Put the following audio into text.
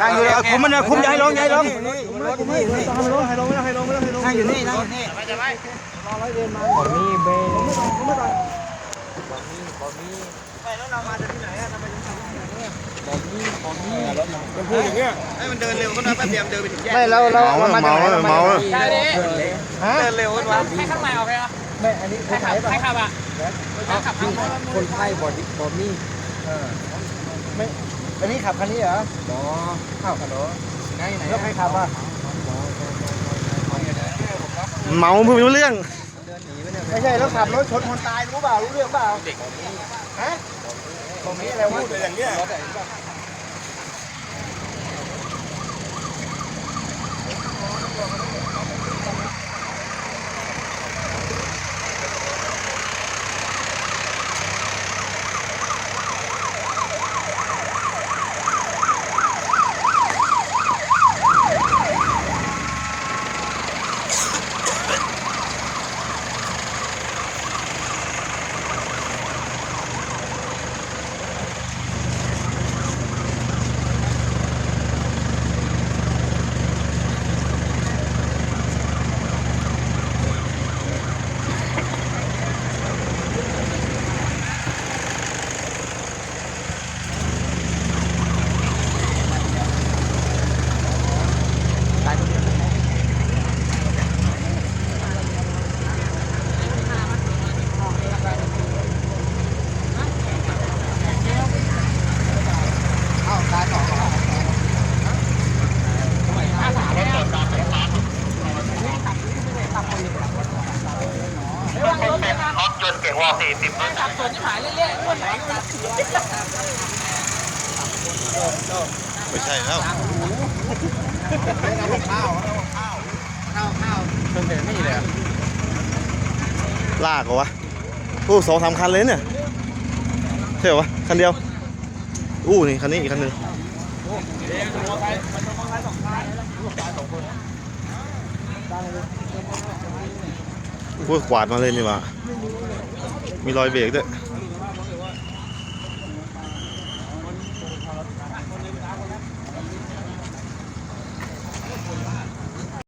นั่งอยู่เลยเอาคุมมันนะคุมอย่าให้ลงอย่าให้ลงนั่งอยู่นี่นั่งอยู่นี่ให้มันเดินเร็วก็นะแป๊บเดียวมันเดินไปถึงแยกไม่เราเราเมามาจากเมาไหนเมาได้ดิฮะเดินเร็วขึ้นวะให้ข้างในออกไปเหรอไม่อันนี้ใครใครขับป่ะใครขับอะใครขับข้างบนคนไข้บอดี้บอดี้ ไม่ อันนี้ขับคันนี้เหรอหมออ้าวฮัลโหลไหนไหนแล้วใครขับอะเมาเพิ่งรู้เรื่อง ไม่ใช่แล้วขับรถชนคนตายรู้เปล่ารู้เรื่องเปล่าเด็กฮะตรงนี้อะไรวะอย่างเงี้ย ขับสนที่หายเรื่อยๆคนไหนไม่ใช่แล้วลากเหรอวะโอ้สองสามคันเลยเนี่ยใช่เหรอวะคันเดียวอู้นี่คันนี้อีกคันหนึ่งพูดกวาดมาเลยนี่หว่า มีรอยเบรกด้วย